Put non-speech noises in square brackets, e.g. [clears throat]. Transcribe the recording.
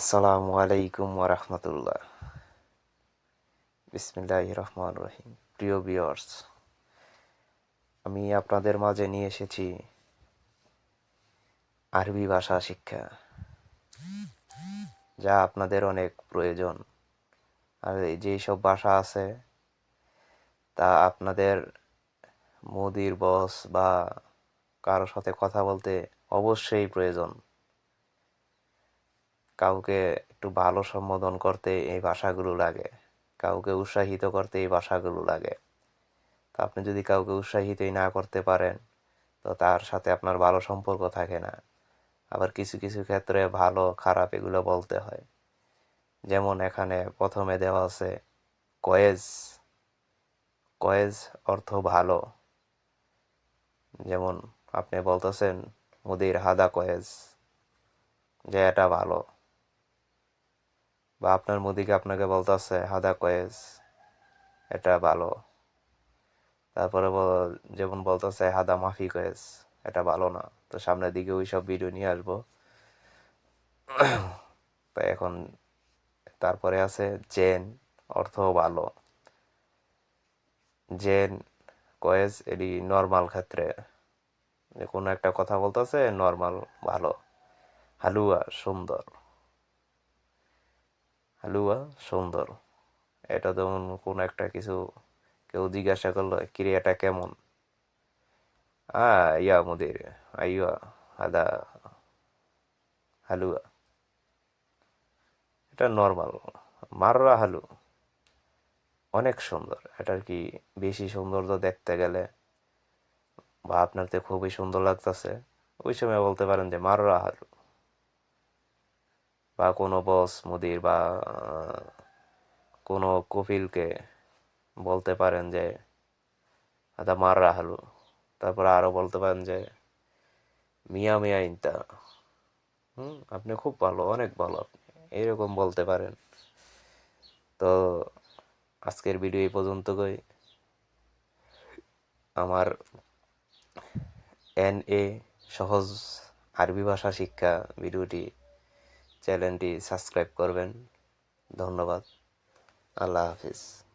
আসসালামু আলাইকুম ওরহমতুল্লাহ বিসমিল্লাহ রহমান রহিম। প্রিয় বিয়ার্স আমি আপনাদের মাঝে নিয়ে এসেছি আরবি ভাষা শিক্ষা, যা আপনাদের অনেক প্রয়োজন। আর এই যেই সব ভাষা আছে, তা আপনাদের মোদির বস বা কারও সাথে কথা বলতে অবশ্যই প্রয়োজন। কাউকে একটু ভালো সম্বোধন করতে এই ভাষাগুলো লাগে। কাউকে উৎসাহিত করতে এই ভাষাগুলো লাগে। তো আপনি যদি কাউকে উৎসাহিতই না করতে পারেন, তো তার সাথে আপনার ভালো সম্পর্ক থাকে না। আবার কিছু কিছু ক্ষেত্রে ভালো, খারাপ এগুলো বলতে হয়। যেমন এখানে প্রথমে দেওয়া আছে, কয়েজ কয়েজ অর্থ ভালো। যেমন আপনি বলতেছেন, মুদির হাদা কয়েজ যে এটা ভালো। বা আপনার মুদিকে আপনাকে বলতে বলতেছে হাদা কয়েজ, এটা ভালো। তারপরে যেমন বলতেছে হাদা মাফি কয়েজ, এটা ভালো না। তো সামনের দিকে ওই সব ভিডিও নিয়ে আসব। [clears throat] তো এখন তারপরে আছে, জেন, অর্থ ভালো। জেন, কয়েজ, এটি নর্মাল ক্ষেত্রে। কোনো একটা কথা বলতেছে নর্মাল ভালো। হালুয়া, সুন্দর। হালুয়া, সুন্দর। এটা যেমন কোনো একটা কিছু কেউ জিজ্ঞাসা করল, ক্রিয়াটা কেমন? আ, ইয়া মুদির, আইয়া, আদা, হালুয়া। এটা নর্মাল, মাররা হালু। অনেক সুন্দর, এটার কি বেশি সৌন্দর্য দেখতে গেলে বা আপনার তো খুবই সুন্দর লাগতেছে? ওই সময় বলতে পারেন যে মাররা হালু। বা কোনো বস মুদির বা কোনো কপিলকে বলতে পারেন যে, আদা মার রাহালু। তারপরে আরও বলতে পারেন যে, মিয়া মিয়া ইনতা। হুম, আপনি খুব ভালো, অনেক ভালো আপনি। এইরকম বলতে পারেন। তো আজকের ভিডিও এই পর্যন্তই। আমার এন এ সহজ আরবি ভাষা শিক্ষা ভিডিওটি চ্যানেলটি সাবস্ক্রাইব করবেন। ধন্যবাদ। আল্লাহ হাফিজ।